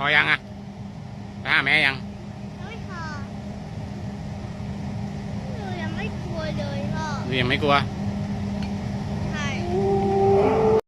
พอยังอะไปาแม่ยังไม่พอยังไม่กลัวเลยพ่อหนูยังไม่กลัว